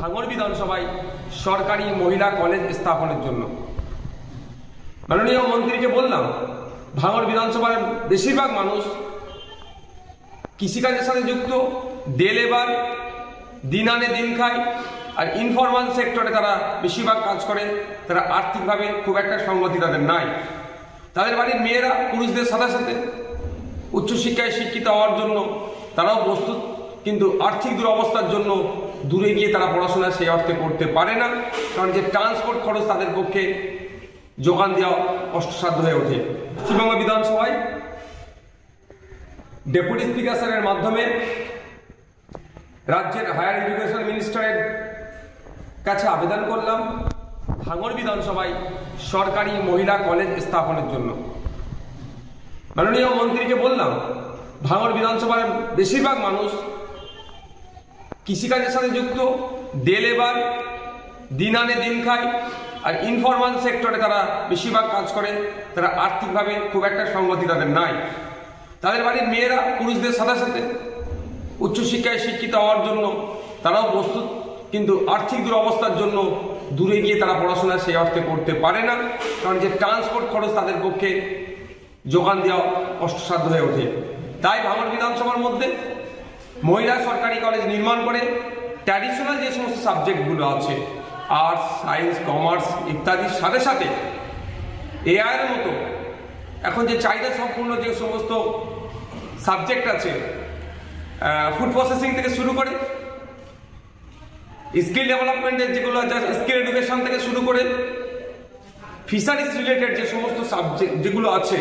ভাঙড় বিধানসভায় সরকারি মহিলা কলেজ স্থাপনের জন্য। মাননীয় মন্ত্রীকে বললাম, ভাঙড় বিধানসভার বেশিরভাগ মানুষ কৃষিকাজের সাথে যুক্ত, ডে লেবার, দিন আনে দিন খায়, আর ইনফরমাল সেক্টরে তারা বেশিরভাগ কাজ করে, তারা আর্থিকভাবে খুব একটা সংগতি তাদের নাই। তাদের বাড়ির মেয়েরা পুরুষদের সাথে সাথে উচ্চশিক্ষায় শিক্ষিত হওয়ার জন্য তারাও প্রস্তুত। কিন্তু আর্থিক দুরবস্থার জন্য দূরে গিয়ে তারা পড়াশোনা সেই অর্থে করতে পারে না, কারণ যে ট্রান্সপোর্ট খরচ তাদের পক্ষে যোগান দেওয়া কষ্টসাধ্য হয়ে ওঠে। পশ্চিমবঙ্গ বিধানসভায় ডেপুটি স্পিকার স্যারের মাধ্যমে রাজ্যের হায়ার এডুকেশন মিনিস্টারের কাছে আবেদন করলাম ভাঙর বিধানসভায় সরকারি মহিলা কলেজ স্থাপনের জন্য। মাননীয় মন্ত্রীকে বললাম ভাঙর বিধানসভার বেশিরভাগ মানুষ কৃষিকাজের সাথে যুক্ত ডে লেবার দিন আনে দিন খায়। আর ইনফরমাল সেক্টরে তারা বেশিরভাগ কাজ করে, তারা আর্থিকভাবে খুব একটা সংগতি তাদের নাই। তাদের বাড়ির মেয়েরা পুরুষদের সাথে সাথে উচ্চশিক্ষায় শিক্ষিত হওয়ার জন্য তারাও প্রস্তুত, কিন্তু আর্থিক দুরবস্থার জন্য দূরে গিয়ে তারা পড়াশোনা সেই অর্থে করতে পারে না, কারণ যে ট্রান্সপোর্ট খরচ তাদের পক্ষে যোগান দেওয়া কষ্টসাধ্য হয়ে ওঠে। তাই ভাঙড় বিধানসভার মধ্যে মহিলা সরকারি কলেজ নির্মাণ করে ট্র্যাডিশনাল যে সমস্ত সাবজেক্টগুলো আছে আর্টস সায়েন্স কমার্স ইত্যাদির সাথে সাথে এআইয়ের মতো এখন যে চাহিদা সম্পূর্ণ যে সমস্ত সাবজেক্ট আছে ফুড প্রসেসিং থেকে শুরু করে স্কিল ডেভেলপমেন্টের যেগুলো স্কিল এডুকেশন থেকে শুরু করে ফিশারিজ রিলেটেড যে সমস্ত সাবজেক্ট যেগুলো আছে,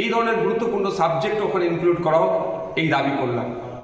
এই ধরনের গুরুত্বপূর্ণ সাবজেক্ট ওখানে ইনক্লুড করা হোক, এই দাবি করলাম।